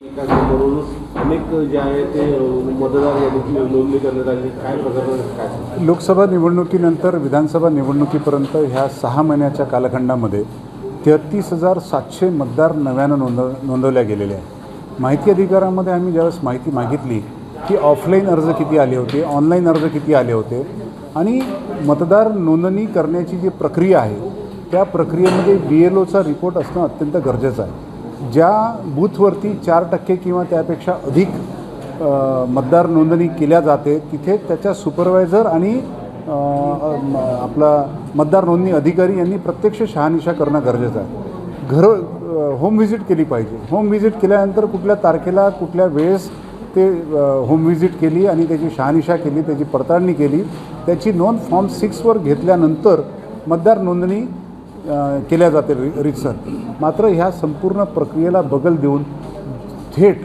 अनेक जे आहे ते मतदार नोंदणी करण्यात आली काय प्रकरण लोकसभा निवडणुकीनंतर विधानसभा निवडणुकीपर्यंत ह्या सहा महिन्याच्या कालखंडामध्ये तेहतीस हजार सातशे मतदार नव्यानं नोंद नोंदवल्या गेलेले आहे माहिती अधिकारामध्ये आम्ही ज्यावेळेस माहिती मागितली की ऑफलाईन अर्ज किती आले होते ऑनलाईन अर्ज किती आले होते आणि मतदार नोंदणी करण्याची जी प्रक्रिया आहे त्या प्रक्रियेमध्ये बी एल ओचा रिपोर्ट असणं अत्यंत गरजेचं आहे. ज्या बूथवरती चार टक्के किंवा त्यापेक्षा अधिक मतदार नोंदणी केल्या जाते तिथे त्याच्या सुपरवायझर आणि आपला मतदार नोंदणी अधिकारी यांनी प्रत्यक्ष शहानिशा करणं गरजेचं आहे. घर होम व्हिजिट केली पाहिजे. होम व्हिजिट केल्यानंतर कुठल्या तारखेला कुठल्या वेळेस ते होम व्हिजिट केली आणि त्याची शहानिशा केली त्याची पडताळणी केली त्याची नोंद फॉर्म सिक्सवर घेतल्यानंतर मतदार नोंदणी केल्या जाते रि रितसर. मात्र ह्या संपूर्ण प्रक्रियेला बगल देऊन थेट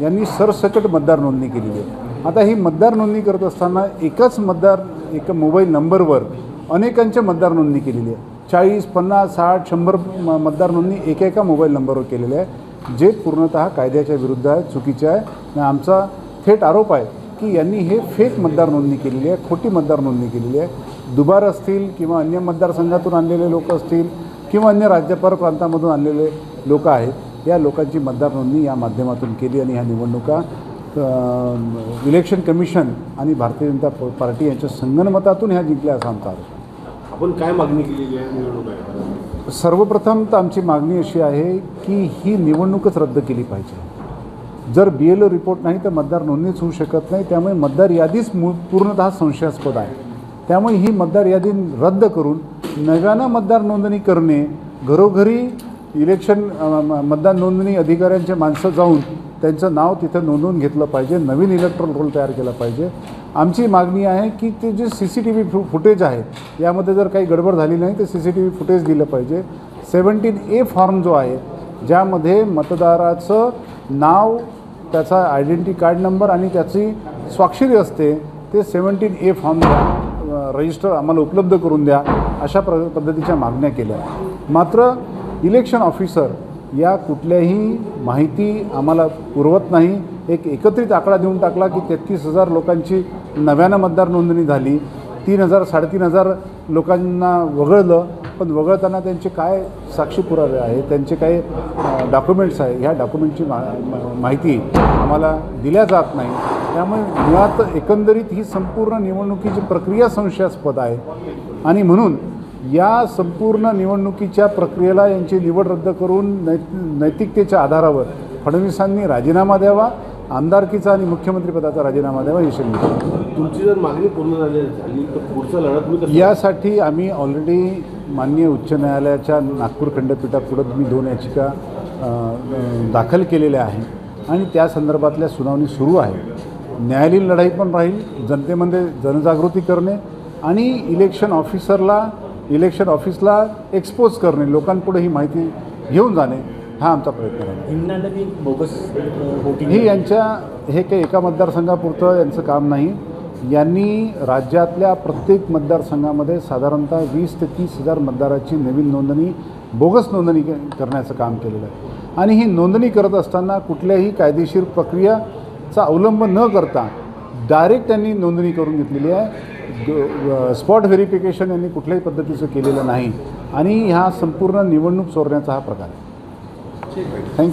यांनी सरसकट मतदार नोंदणी केलेली आहे. आता ही मतदार नोंदणी करत असताना एकच मतदार एका मोबाईल नंबरवर अनेकांच्या मतदार नोंदणी केलेली आहे. चाळीस पन्नास साठ शंभर मतदार नोंदणी एका एका मोबाईल नंबरवर केलेल्या आहे जे पूर्णतः कायद्याच्या विरुद्ध आहे चुकीचे आहे. आणि आमचा थेट आरोप आहे की यांनी हे फेक मतदार नोंदणी केलेली आहे खोटी मतदार नोंदणी केलेली आहे. दुबार असतील किंवा अन्य मतदारसंघातून आणलेले लोक असतील किंवा अन्य राज्यपाल प्रांतामधून आणलेले लोक आहेत या लोकांची मतदार नोंदणी या माध्यमातून केली आणि ह्या निवडणुका इलेक्शन कमिशन आणि भारतीय जनता पार्टी यांच्या संगनमतातून ह्या जिंकल्या असा आमचा आरोप. आपण काय मागणी केलेली आहे निवडणूक सर्वप्रथम तर आमची मागणी अशी आहे की ही निवडणूकच रद्द केली पाहिजे. जर बी एल ओ रिपोर्ट नाही तर मतदार नोंदणीच होऊ शकत नाही. त्यामुळे मतदार यादीच मू पूर्णतः संशयास्पद आहे. त्यामुळे ही मतदार यादी रद्द करून नव्यानं मतदार नोंदणी करणे घरोघरी इलेक्शन मतदार नोंदणी अधिकाऱ्यांचे माणसं जाऊन त्यांचं नाव तिथं नोंदवून घेतलं पाहिजे. नवीन इलेक्ट्रॉल रोल तयार केला पाहिजे. आमची मागणी आहे की ते जे सी सी टी व्ही फु फुटेज आहे यामध्ये जर काही गडबड झाली नाही तर C C T V footage दिलं पाहिजे. सेवन्टीन ए फॉर्म जो आहे ज्यामध्ये मतदाराचं नाव त्याचा आयडेंटिटी कार्ड नंबर आणि त्याची स्वाक्षरी असते ते सेवन्टीन ए फॉर्म रजिस्टर आम्हाला उपलब्ध करून द्या अशा प्र पद्धतीच्या मागण्या केल्या. मात्र इलेक्शन ऑफिसर या कुठल्याही माहिती आम्हाला पुरवत नाही. एक एकत्रित आकडा देऊन टाकला की तेहतीस हजार लोकांची नव्यानं मतदार नोंदणी झाली. तीन हजार साडेतीन हजार लोकांना वगळलं. पण वगळताना त्यांचे काय साक्षी पुरावे आहे त्यांचे काय डॉक्युमेंट्स आहे ह्या डॉक्युमेंटची मा माहिती आम्हाला दिल्या जात नाही. त्यामुळे मुळात एकंदरीत ही संपूर्ण निवडणुकीची प्रक्रिया संशयास्पद आहे. आणि म्हणून या संपूर्ण निवडणुकीच्या प्रक्रियेला यांची निवड रद्द करून नै नैतिकतेच्या आधारावर फडणवीसांनी राजीनामा द्यावा आमदारकीचा आणि मुख्यमंत्रीपदाचा राजीनामा द्यावा ही शक्य तुमची जर मागणी पूर्ण झाली झाली तर पुढचं लढत यासाठी आम्ही ऑलरेडी माननीय उच्च न्यायालयाच्या नागपूर खंडपीठापुढं मी दोन याचिका दाखल केलेल्या आहेत आणि त्या संदर्भातल्या सुनावणी सुरू आहे. न्यायालयीन लढाई पण राहील जनतेमध्ये जनजागृती करणे आणि इलेक्शन ऑफिसरला इलेक्शन ऑफिसला एक्सपोज करणे लोकांपुढे ही माहिती घेऊन जाणे हा आमचा प्रयत्न राहील हिंगणामध्ये बोगस वोटिंग ही यांच्या हे काही एका मतदारसंघापुरतं यांचं काम नाही. यांनी राज्यातल्या प्रत्येक मतदारसंघामध्ये साधारणतः वीस ते तीस हजार मतदाराची नवीन नोंदणी बोगस नोंदणी करण्याचं काम केलेलं आहे. आणि ही नोंदणी करत असताना कुठल्याही कायदेशीर प्रक्रियाचा अवलंब न करता डायरेक्ट त्यांनी नोंदणी करून घेतलेली आहे. स्पॉट व्हेरिफिकेशन यांनी कुठल्याही पद्धतीचं केलेलं नाही. आणि ह्या संपूर्ण निवडणूक चोरण्याचा हा प्रकार आहे. थँक्यू